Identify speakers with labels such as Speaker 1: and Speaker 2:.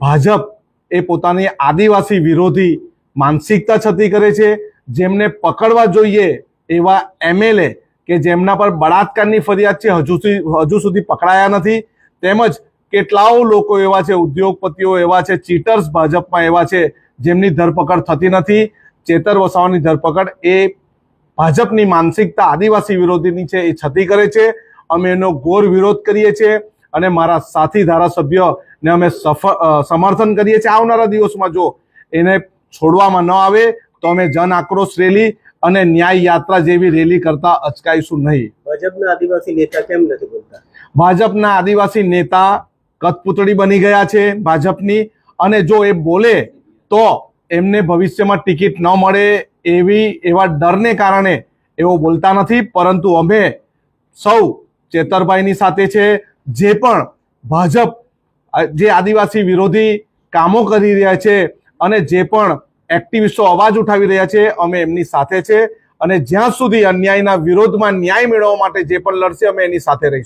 Speaker 1: ભાજપ એ પોતાની આદિવાસી વિરોધી માનસિકતા છતી કરે છે. જેમને પકડવા જોઈએ એવા એમએલએ કે જેમના પર બળાત્કારની ફરિયાદ છે, હજુ સુધી હજુ સુધી પકડાયા નથી. તેમજ કેટલાઓ લોકો એવા છે, ઉદ્યોગપતિઓ એવા છે, ચીટર્સ ભાજપમાં એવા છે, જેમની ધરપકડ થતી નથી. ચેતર વસાવાની ધરપકડ એ ભાજપની માનસિકતા આદિવાસી વિરોધીની છે, એ છતી કરે છે. અમે એનો ઘોર વિરોધ કરીએ છીએ. અને મારા સાથી ધારાસભ્યને અમે સમર્થન કરીએ છીએ. આવનારા દિવસમાં જો એને છોડવામાં ન આવે તો અમે જન આક્રોશ રેલી અને ન્યાય યાત્રા જેવી રેલી કરતા અચકાઈશું નહીં.
Speaker 2: ભાજપના આદિવાસી નેતા કેમ નથી બોલતા?
Speaker 1: ભાજપના આદિવાસી નેતા કઠપૂતળી બની ગયા છે ભાજપની અને જો એ બોલે તો એમને ભવિષ્યમાં ટિકિટ ન મળે એવી એવા ડરને કારણે એવો બોલતા નથી. પરંતુ અમે સૌ ચેતરભાઈની સાથે છે જે પણ ભાજપ જે આદિવાસી વિરોધી કામો કરી રહ્યા છે અને જે પણ એક્ટિવિસ્ટો અવાજ ઉઠાવી રહ્યા છે, અમે એમની સાથે છે અને જ્યાં સુધી અન્યાયના વિરોધમાં ન્યાય મેળવવા માટે જે પણ લડશે, અમે એની સાથે રહીશું.